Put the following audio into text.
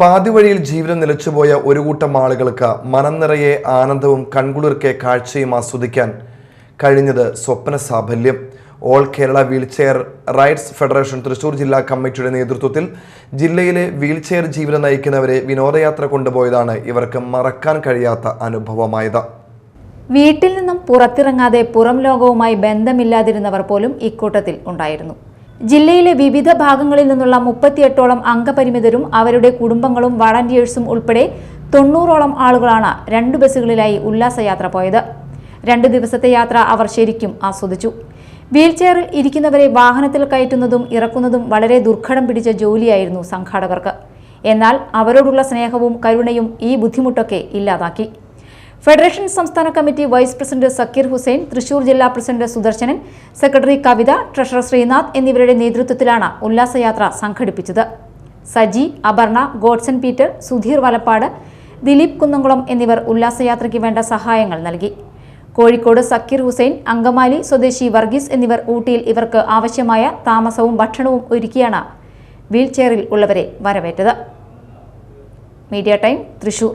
പാതിവഴിയിൽ ജീവിതം നിലച്ചുപോയ ഒരു കൂട്ടം ആളുകൾക്ക് മനം നിറയെ ആനന്ദവും കൺകുളിർക്കെ കാഴ്ചയും ആസ്വദിക്കാൻ കഴിഞ്ഞത് സ്വപ്ന സാഫല്യം. All Kerala wheelchair rights federation Thrissur ജില്ലാ കമ്മിറ്റിയുടെ നേതൃത്വത്തിൽ ജില്ലയിലെ വീൽചെയർ ജീവിതം നയിക്കുന്നവരെ വിനോദയാത്ര കൊണ്ടുപോയതാണ് ഇവർക്ക് മറക്കാൻ കഴിയാത്ത അനുഭവമായത്. വീട്ടിൽ നിന്നും പുറത്തിറങ്ങാതെ പുറം ലോകവുമായി ബന്ധമില്ലാതിരുന്നവർ പോലും ഇക്കൂട്ടത്തിൽ ഉണ്ടായിരുന്നു. ജില്ലയിലെ വിവിധ ഭാഗങ്ങളിൽ നിന്നുള്ള മുപ്പത്തിയെട്ടോളം അംഗപരിമിതരും അവരുടെ കുടുംബങ്ങളും വളണ്ടിയേഴ്സും ഉൾപ്പെടെ തൊണ്ണൂറോളം ആളുകളാണ് രണ്ട് ബസ്സുകളിലായി ഉല്ലാസയാത്ര പോയത്. രണ്ട് ദിവസത്തെ യാത്ര അവർ ശരിക്കും ആസ്വദിച്ചു. വീൽചെയറിൽ ഇരിക്കുന്നവരെ വാഹനത്തിൽ കയറ്റുന്നതും ഇറക്കുന്നതും വളരെ ദുർഘടം പിടിച്ച ജോലിയായിരുന്നു സംഘാടകർക്ക്. എന്നാൽ അവരോടുള്ള സ്നേഹവും കരുണയും ഈ ബുദ്ധിമുട്ടൊക്കെ ഇല്ലാതാക്കി. ഫെഡറേഷൻ സംസ്ഥാന committee vice president Zakir Hussain Thrissur ജില്ലാ president Sudarsanan secretary Kavitha treasurer Sreenath എന്നിവരുടെ നേതൃത്വത്തിലാണ് ഉല്ലാസയാത്ര സംഘടിപ്പിച്ചത്. സജി അപർണ ഗോഡ്സൺ പീറ്റർ സുധീർ വലപ്പാട് ദിലീപ് കുന്നംകുളം എന്നിവർ ഉല്ലാസയാത്രയ്ക്ക് വേണ്ട സഹായങ്ങൾ നൽകി. കോഴിക്കോട് സക്കീർ ഹുസൈൻ അങ്കമാലി സ്വദേശി വർഗീസ് എന്നിവർ ഊട്ടിയിൽ ഇവർക്ക് ആവശ്യമായ താമസവും ഭക്ഷണവും ഒരുക്കിയാണ് വീൽചെയറിൽ ഉള്ളവരെ വരവേറ്റത്. Media time Thrissur.